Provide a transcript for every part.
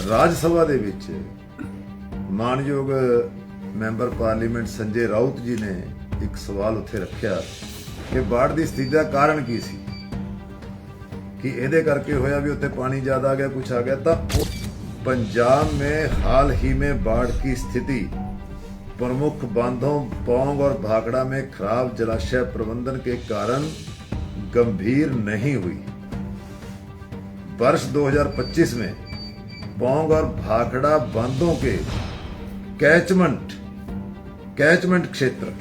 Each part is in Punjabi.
ਰਾਜ ਸਭਾ ਦੇ ਵਿੱਚ ਮਾਨਯੋਗ ਮੈਂਬਰ ਪਾਰਲੀਮੈਂਟ ਸੰਜੇ ਰਾਉਤ ਜੀ ਨੇ ਇੱਕ ਸਵਾਲ ਉੱਥੇ ਰੱਖਿਆ ਕਿ ਬਾੜ ਦੀ ਸਥਿਤੀ ਦਾ ਕਾਰਨ ਕੀ ਸੀ ਕਿ ਇਹਦੇ ਕਰਕੇ ਹੋਇਆ ਵੀ ਉੱਥੇ ਪਾਣੀ ਜ਼ਿਆਦਾ ਆ ਗਿਆ ਕੁਝ ਆ ਗਿਆ ਤਾਂ ਉਹ पंजाब में हाल ही में बाढ़ की स्थिति प्रमुख बांधों पौंग और भाखड़ा में खराब जलाशय प्रबंधन के कारण गंभीर नहीं हुई वर्ष 2025 में पौंग और भाखड़ा बांधों के कैचमेंट कैचमेंट क्षेत्र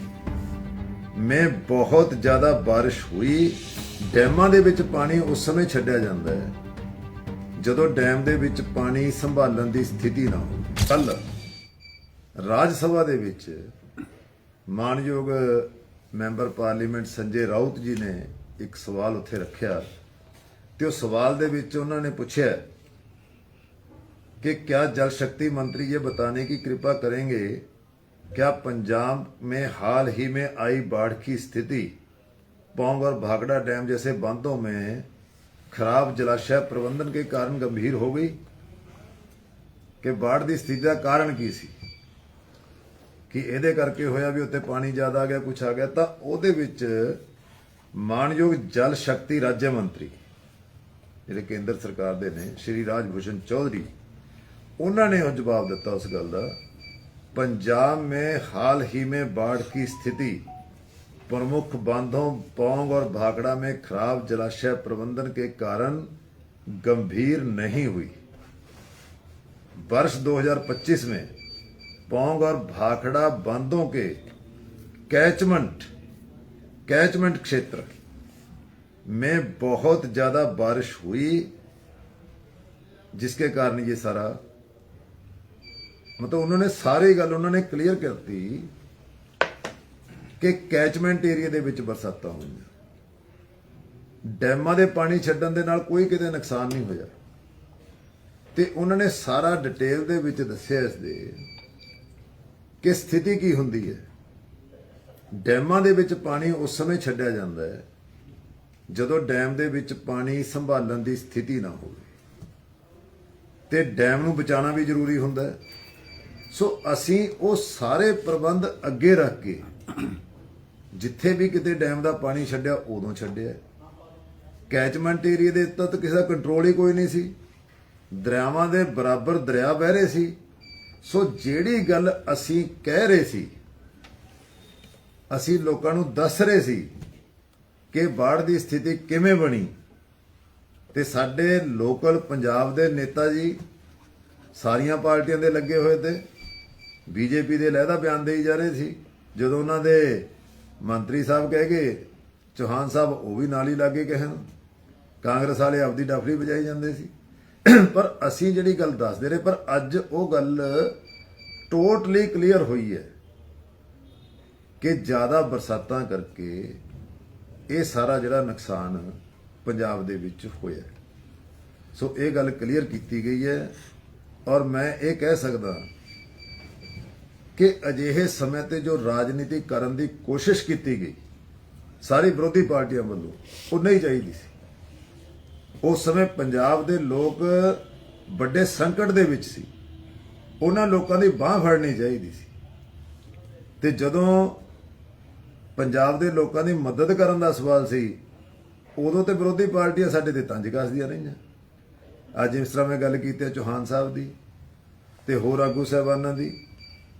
में बहुत ਜ਼ਿਆਦਾ ਬਾਰਿਸ਼ ਹੋਈ ਡੈਮਾਂ ਦੇ ਵਿੱਚ ਪਾਣੀ ਉਸ ਸਮੇਂ ਛੱਡਿਆ ਜਾਂਦਾ ਹੈ ਜਦੋਂ ਡੈਮ ਦੇ ਵਿੱਚ ਪਾਣੀ ਸੰਭਾਲਣ ਦੀ ਸਥਿਤੀ ਨਾ ਹੋਵੇ ਕੱਲ ਰਾਜ ਸਭਾ ਦੇ ਵਿੱਚ ਮਾਨਯੋਗ ਮੈਂਬਰ ਪਾਰਲੀਮੈਂਟ ਸੰਜੇ ਰਾਉਤ ਜੀ ਨੇ ਇੱਕ ਸਵਾਲ ਉੱਥੇ ਰੱਖਿਆ ਤੇ ਉਹ ਸਵਾਲ ਦੇ ਵਿੱਚ ਉਹਨਾਂ ਨੇ ਪੁੱਛਿਆ कि क्या जल शक्ति मंत्री ये बताने की कृपा करेंगे क्या पंजाब में हाल ही में आई बाढ़ की स्थिति पौंग और भागड़ा डैम जैसे बांधों में खराब जलाशय प्रबंधन के कारण गंभीर हो गई ਕਿ ਬਾੜ ਦੀ ਸਥਿਤੀ ਦਾ ਕਾਰਨ ਕੀ ਸੀ ਕਿ ਇਹਦੇ ਕਰਕੇ ਹੋਇਆ ਵੀ ਉੱਥੇ ਪਾਣੀ ਜ਼ਿਆਦਾ ਆ ਗਿਆ ਕੁਝ ਆ ਗਿਆ ਤਾਂ ਉਹਦੇ ਵਿੱਚ ਮਾਨਯੋਗ ਜਲ ਸ਼ਕਤੀ ਰਾਜ ਮੰਤਰੀ ਜਿਹੜੇ ਕੇਂਦਰ ਸਰਕਾਰ ਦੇ ਨੇ ਸ਼੍ਰੀ ਰਾਜ ਭੂਸ਼ਣ ਚੌਧਰੀ ਉਹਨਾਂ ਨੇ ਉਹ ਜਵਾਬ ਦਿੱਤਾ ਉਸ ਗੱਲ ਦਾ पंजाब में हाल ही में बाढ़ की स्थिति प्रमुख बांधों पौंग और भाखड़ा में खराब जलाशय प्रबंधन के कारण गंभीर नहीं हुई वर्ष 2025 में पौंग और भाखड़ा बांधों के कैचमेंट कैचमेंट क्षेत्र में बहुत ज्यादा बारिश हुई जिसके कारण ये सारा ਮਤਲਬ ਉਹਨਾਂ ਨੇ ਸਾਰੀ ਗੱਲ ਉਹਨਾਂ ਨੇ ਕਲੀਅਰ ਕਰਤੀ ਕਿ ਕੈਚਮੈਂਟ ਏਰੀਆ ਦੇ ਵਿੱਚ ਬਰਸਾਤਾਂ ਹੋਈਆਂ। ਡੈਮਾਂ ਦੇ ਪਾਣੀ ਛੱਡਣ ਦੇ ਨਾਲ ਕੋਈ ਕਿਤੇ ਨੁਕਸਾਨ ਨਹੀਂ ਹੋਇਆ। ਤੇ ਉਹਨਾਂ ਨੇ ਸਾਰਾ ਡਿਟੇਲ ਦੇ ਵਿੱਚ ਦੱਸਿਆ ਇਸ ਦੇ ਕਿ ਸਥਿਤੀ ਕੀ ਹੁੰਦੀ ਹੈ। ਡੈਮਾਂ ਦੇ ਵਿੱਚ ਪਾਣੀ ਉਸ ਸਮੇਂ ਛੱਡਿਆ ਜਾਂਦਾ ਹੈ ਜਦੋਂ ਡੈਮ ਦੇ ਵਿੱਚ ਪਾਣੀ ਸੰਭਾਲਣ ਦੀ ਸਥਿਤੀ ਨਾ ਹੋਵੇ। ਤੇ ਡੈਮ ਨੂੰ ਬਚਾਉਣਾ ਵੀ ਜ਼ਰੂਰੀ ਹੁੰਦਾ ਹੈ। ਸੋ ਅਸੀਂ ਉਹ ਸਾਰੇ ਪ੍ਰਬੰਧ ਅੱਗੇ ਰੱਖ ਕੇ ਜਿੱਥੇ ਵੀ ਕਿਤੇ ਡੈਮ ਦਾ ਪਾਣੀ ਛੱਡਿਆ, ਉਦੋਂ ਛੱਡਿਆ। ਕੈਚਮੈਂਟ ਏਰੀਆ ਦੇ ਤੱਕ ਕਿਸੇ ਦਾ ਕੰਟਰੋਲ ਹੀ ਕੋਈ ਨਹੀਂ ਸੀ। ਦਰਿਆਵਾਂ ਦੇ ਬਰਾਬਰ ਦਰਿਆ ਵਹਿ ਰਹੇ ਸੀ। ਸੋ ਜਿਹੜੀ ਗੱਲ ਅਸੀਂ ਕਹਿ ਰਹੇ ਸੀ, ਅਸੀਂ ਲੋਕਾਂ ਨੂੰ ਦੱਸ ਰਹੇ ਸੀ ਕਿ ਬਾੜ ਦੀ ਸਥਿਤੀ ਕਿਵੇਂ ਬਣੀ। ਤੇ ਸਾਡੇ ਲੋਕਲ ਪੰਜਾਬ ਦੇ ਨੇਤਾ ਜੀ ਸਾਰੀਆਂ ਪਾਰਟੀਆਂ ਦੇ ਲੱਗੇ ਹੋਏ ਤੇ ਬੀਜੇਪੀ ਦੇ ਲਹਿਦਾ ਬਿਆਨ ਦੇਈ ਜਾ ਰਹੇ ਸੀ। ਜਦੋਂ ਉਹਨਾਂ ਦੇ ਮੰਤਰੀ ਸਾਹਿਬ ਕਹਿ ਗਏ, ਚੌਹਾਨ ਸਾਹਿਬ ਉਹ ਵੀ ਨਾਲ ਹੀ ਲੱਗੇ ਕਹਿਣ। ਕਾਂਗਰਸ ਵਾਲੇ ਆਪਦੀ ਡਾਫੜੀ ਵਜਾਈ ਜਾਂਦੇ ਸੀ। ਪਰ ਅਸੀਂ ਜਿਹੜੀ ਗੱਲ ਦੱਸਦੇ ਰਹੇ, ਪਰ ਅੱਜ ਉਹ ਗੱਲ ਟੋਟਲੀ ਕਲੀਅਰ ਹੋਈ ਹੈ ਕਿ ਜ਼ਿਆਦਾ ਬਰਸਾਤਾਂ ਕਰਕੇ ਇਹ ਸਾਰਾ ਜਿਹੜਾ ਨੁਕਸਾਨ ਪੰਜਾਬ ਦੇ ਵਿੱਚ ਹੋਇਆ। ਸੋ ਇਹ ਗੱਲ ਕਲੀਅਰ ਕੀਤੀ ਗਈ ਹੈ ਔਰ ਮੈਂ ਇਹ ਕਹਿ ਸਕਦਾ ਕਿ ਅਜਿਹੇ ਸਮੇਂ ਤੇ ਜੋ ਰਾਜਨੀਤੀ ਕਰਨ ਦੀ ਕੋਸ਼ਿਸ਼ ਕੀਤੀ ਗਈ, ਸਾਰੀ ਵਿਰੋਧੀ ਪਾਰਟੀਆਂ ਵੱਲੋਂ, ਉਹ ਨਹੀਂ ਚਾਹੀਦੀ ਸੀ। ਉਸ ਸਮੇਂ ਪੰਜਾਬ ਦੇ ਲੋਕ ਵੱਡੇ ਸੰਕਟ ਦੇ ਵਿੱਚ ਸੀ। ਉਹਨਾਂ ਲੋਕਾਂ ਦੀ ਬਾਹ ਫੜਨੀ ਚਾਹੀਦੀ ਸੀ। ਤੇ ਜਦੋਂ ਪੰਜਾਬ ਦੇ ਲੋਕਾਂ ਦੀ ਮਦਦ ਕਰਨ ਦਾ ਸਵਾਲ ਸੀ, ਉਦੋਂ ਤੇ ਵਿਰੋਧੀ ਪਾਰਟੀਆਂ ਸਾਡੇ ਤੇ ਤੰਜ ਕੱਸਦੀਆਂ ਰਹੀਆਂ। ਅੱਜ ਇਸ ਤਰ੍ਹਾਂ ਮੈਂ ਗੱਲ ਕੀਤੀ ਹੈ ਚੌਹਾਨ ਸਾਹਿਬ ਦੀ ਤੇ ਹੋਰ ਆਗੂ ਸਾਹਿਬਾਨਾਂ ਦੀ।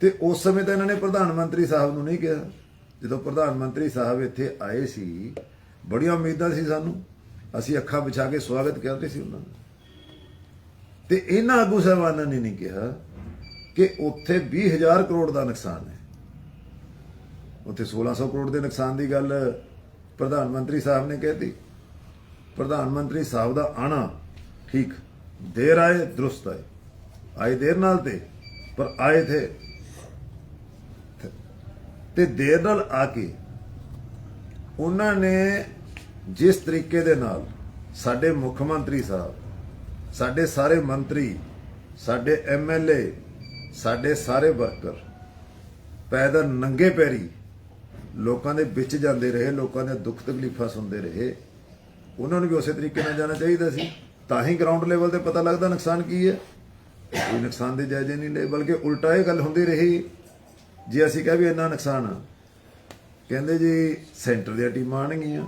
ਤੇ ਉਸ ਸਮੇਂ ਤਾਂ ਇਹਨਾਂ ਨੇ ਪ੍ਰਧਾਨ ਮੰਤਰੀ ਸਾਹਿਬ ਨੂੰ ਨਹੀਂ ਕਿਹਾ। ਜਦੋਂ ਪ੍ਰਧਾਨ ਮੰਤਰੀ ਸਾਹਿਬ ਇੱਥੇ ਆਏ ਸੀ, ਬੜੀਆਂ ਉਮੀਦਾਂ ਸੀ ਸਾਨੂੰ। ਅਸੀਂ ਅੱਖਾਂ ਵਿਛਾ ਕੇ ਸਵਾਗਤ ਕਰਦੇ ਸੀ ਉਹਨਾਂ ਦਾ ਤੇ ਇਹਨਾਂ ਆਗੂ ਸਾਹਿਬਾਨਾਂ ਨੇ ਨਹੀਂ ਕਿਹਾ ਕਿ ਉੱਥੇ 20000 ਕਰੋੜ ਦਾ ਨੁਕਸਾਨ ਹੈ। ਉੱਥੇ 1600 ਕਰੋੜ ਦੇ ਨੁਕਸਾਨ ਦੀ ਗੱਲ ਪ੍ਰਧਾਨ ਮੰਤਰੀ ਸਾਹਿਬ ਨੇ ਕਹਿਤੀ। ਪ੍ਰਧਾਨ ਮੰਤਰੀ ਸਾਹਿਬ ਦਾ ਆਣਾ ਠੀਕ ਦੇਰ ਆਏ, ਦਰੁਸਤ ਆਏ। ਆਏ ਦੇਰ ਨਾਲ ਤੇ, ਪਰ ਆਏ ਥੇ। ਤੇ ਦੇਰ ਨਾਲ ਆ ਕੇ ਉਹਨਾਂ ਨੇ ਜਿਸ ਤਰੀਕੇ ਦੇ ਨਾਲ ਸਾਡੇ ਮੁੱਖ ਮੰਤਰੀ ਸਾਹਿਬ, ਸਾਡੇ ਸਾਰੇ ਮੰਤਰੀ, ਸਾਡੇ ਐਮਐਲਏ ਸਾਡੇ ਸਾਰੇ ਵਰਕਰ ਪੈਦਲ ਨੰਗੇ ਪੈਰੀ ਲੋਕਾਂ ਦੇ ਵਿੱਚ ਜਾਂਦੇ ਰਹੇ, ਲੋਕਾਂ ਦੇ ਦੁੱਖ ਤਕਲੀਫਾਂ ਸੁਣਦੇ ਰਹੇ। ਉਹਨਾਂ ਨੂੰ ਵੀ ਉਸੇ ਤਰੀਕੇ ਨਾਲ ਜਾਣਾ ਚਾਹੀਦਾ ਸੀ। ਤਾਂ ਹੀ ਗਰਾਊਂਡ ਲੈਵਲ ਤੇ ਪਤਾ ਲੱਗਦਾ ਨੁਕਸਾਨ ਕੀ ਹੈ। ਕੋਈ ਨੁਕਸਾਨ ਦੇ ਜਾਇਜ਼ੇ ਨਹੀਂ ਲਏ, ਬਲਕਿ ਉਲਟਾ ਇਹ ਗੱਲ ਹੁੰਦੀ ਰਹੀ ਜੇ ਅਸੀਂ ਕਹਾਂ ਵੀ ਇੰਨਾ ਨੁਕਸਾਨ ਆ, ਕਹਿੰਦੇ ਜੀ ਸੈਂਟਰ ਦੀਆਂ ਟੀਮਾਂ ਆਣਗੀਆਂ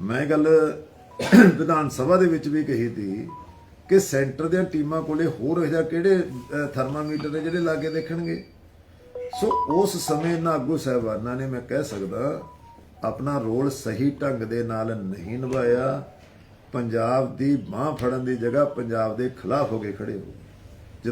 ਮੈਂ ਗੱਲ ਵਿਧਾਨ ਸਭਾ ਦੇ ਵਿੱਚ ਵੀ ਕਹੀ ਤੀ ਕਿ ਸੈਂਟਰ ਦੀਆਂ ਟੀਮਾਂ ਕੋਲੇ ਹੋਰ ਇਹੋ ਜਿਹਾ ਕਿਹੜੇ ਥਰਮਾਮੀਟਰ ਨੇ ਜਿਹੜੇ ਲਾਗੇ ਦੇਖਣਗੇ? ਸੋ ਉਸ ਸਮੇਂ ਨਾ ਆਗੂ ਸਾਹਿਬਾਨਾਂ ਨੇ ਮੈਂ ਕਹਿ ਸਕਦਾ, ਆਪਣਾ ਰੋਲ ਸਹੀ ਢੰਗ ਦੇ ਨਾਲ ਨਹੀਂ ਨਿਭਾਇਆ। ਪੰਜਾਬ ਦੀ ਬਾਹ ਫੜਨ ਦੀ ਜਗ੍ਹਾ ਪੰਜਾਬ ਦੇ ਖਿਲਾਫ ਹੋ ਕੇ ਖੜੇ ਹੋ ਗਏ।